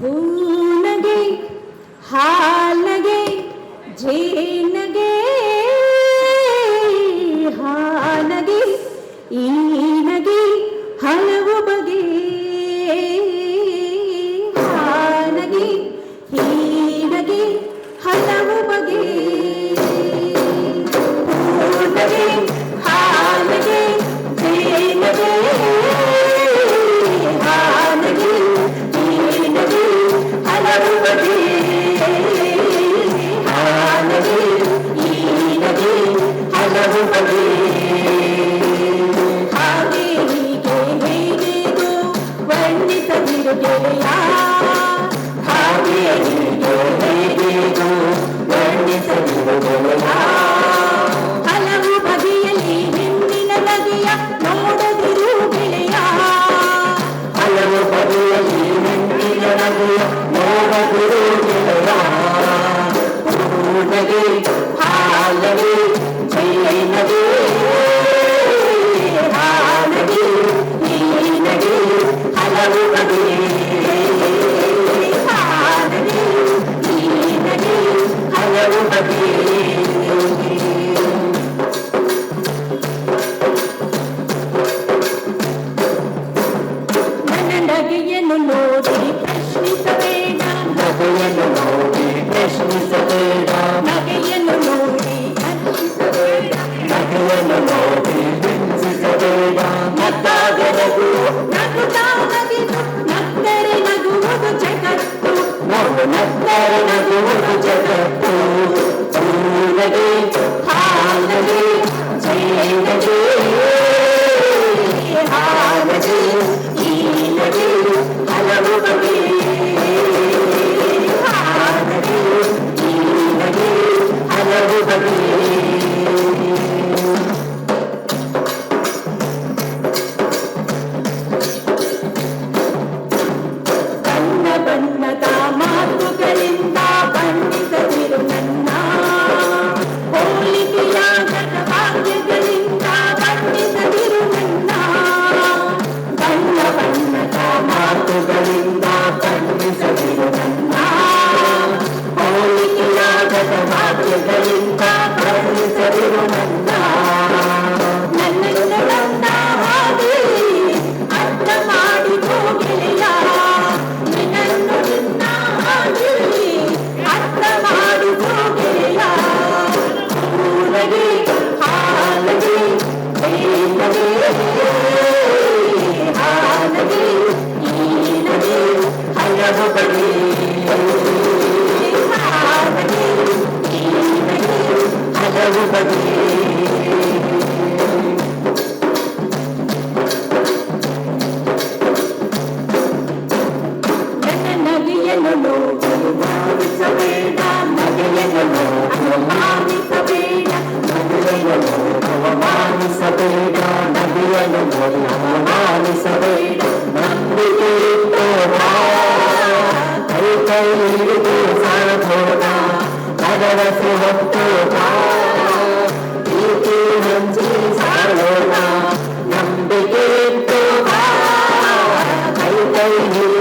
ಹೂನಗೆ ಹಾಲಗೆ ಜೇನಗೆ ಹಾನಗೆ ಈನಗೆ ಹಲವು ಬಗೆ ಹಾನಗೆ. ಹೀ Reina do నచ్చారు నాకు చెప్ప Thank you.